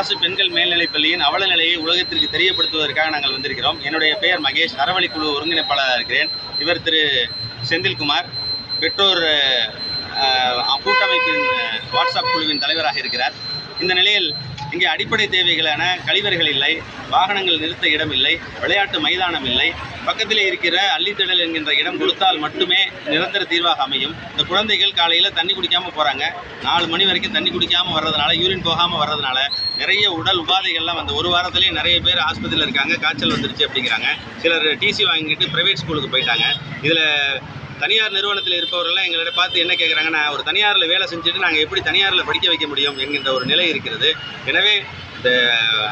அரசு பெண்கள் மேல்நிலைப் பள்ளியின் அவல நிலையை உலகத்திற்கு தெரியப்படுத்துவதற்காக நாங்கள் வந்திருக்கிறோம். என்னுடைய பெயர் மகேஷ். அறவழி குழு ஒருங்கிணைப்பாளராக இருக்கிறேன். இவர் திரு செந்தில்குமார். பெற்றோர் கூட்டமைப்பின் வாட்ஸ்அப் குழுவின் தலைவராக இருக்கிறார். இந்த நிலையில் இங்கே அடிப்படை தேவைகளான கழிவறைகள் இல்லை வாகனங்கள் நிறுத்த இடம் இல்லை விளையாட்டு மைதானம் இல்லை. பக்கத்தில் இருக்கிற அள்ளித்திடல் என்கின்ற இடம் கொடுத்தால் மட்டுமே நிரந்தர தீர்வாக அமையும். இந்த குழந்தைகள் காலையில் தண்ணி குடிக்காமல் போகிறாங்க நாலு மணி வரைக்கும் தண்ணி குடிக்காமல் வர்றதுனால யூரின் போகாமல் வர்றதுனால நிறைய உடல் உபாதைகள்லாம் அந்த ஒரு வாரத்திலேயே நிறைய பேர் ஆஸ்பத்திரியில் இருக்காங்க. காய்ச்சல் வந்துருச்சு அப்படிங்கிறாங்க. சிலர் டிசி வாங்கிட்டு ப்ரைவேட் ஸ்கூலுக்கு போயிட்டாங்க. இதில் தனியார் நிறுவனத்தில் இருப்பவர்கள்லாம் எங்களிடம் பார்த்து என்ன கேட்குறாங்க நான் ஒரு தனியாரில் வேலை செஞ்சுட்டு நாங்கள் எப்படி தனியாரில் படிக்க வைக்க முடியும் என்கின்ற ஒரு நிலை இருக்கிறது. எனவே இந்த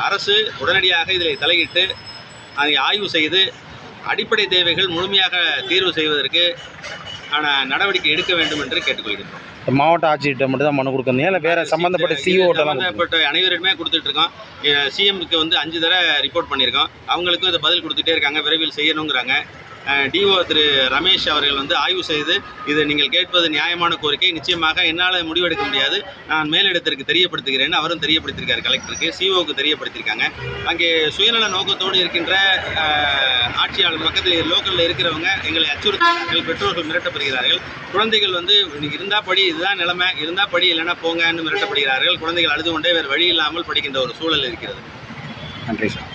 அரசு உடனடியாக இதில் தலையிட்டு அதை ஆய்வு செய்து அடிப்படை தேவைகள் முழுமையாக தீர்வு செய்வதற்கு ஆன நடவடிக்கை எடுக்க வேண்டும் என்று கேட்டுக்கொள்கிறோம் மாவட்ட ஆட்சியர்கிட்ட மட்டும் தான் மனு கொடுக்கணும். இல்லை வேற சம்மந்தப்பட்ட இது சிஓட்டெல்லாம் சம்பந்தப்பட்ட அனைவருமே கொடுத்துட்டு இருக்கோம் சிஎம்க்கு வந்து அஞ்சு தடவை ரிப்போர்ட் பண்ணியிருக்கோம். அவங்களுக்கும் இதை பதில் கொடுத்துட்டே இருக்காங்க விரைவில் செய்யணுங்கிறாங்க. டிஓ திரு ரமேஷ் அவர்கள் வந்து ஆய்வு செய்து இது நீங்கள் கேட்பது நியாயமான கோரிக்கை. நிச்சயமாக என்னால் முடிவெடுக்க முடியாது. நான் மேலிடத்திற்கு தெரியப்படுத்துகிறேன்னு அவரும் தெரியப்படுத்தியிருக்காரு கலெக்டருக்கு. சிஓக்கு தெரியப்படுத்தியிருக்காங்க அங்கே சுயநல நோக்கத்தோடு இருக்கின்ற ஆட்சியாளர் பக்கத்தில் லோக்கலில் இருக்கிறவங்க எங்களை அச்சுறுத்தல் பெற்றோர்கள் மிரட்டப்படுகிறார்கள். குழந்தைகள் வந்து இருந்தால் படி இதுதான் நிலைமை. இருந்தால் படி இல்லைன்னா போங்கன்னு மிரட்டப்படுகிறார்கள். குழந்தைகள் அழுது கொண்டே வேறு வழி இல்லாமல் படிக்கின்ற ஒரு சூழல் இருக்கிறது. நன்றி சார்.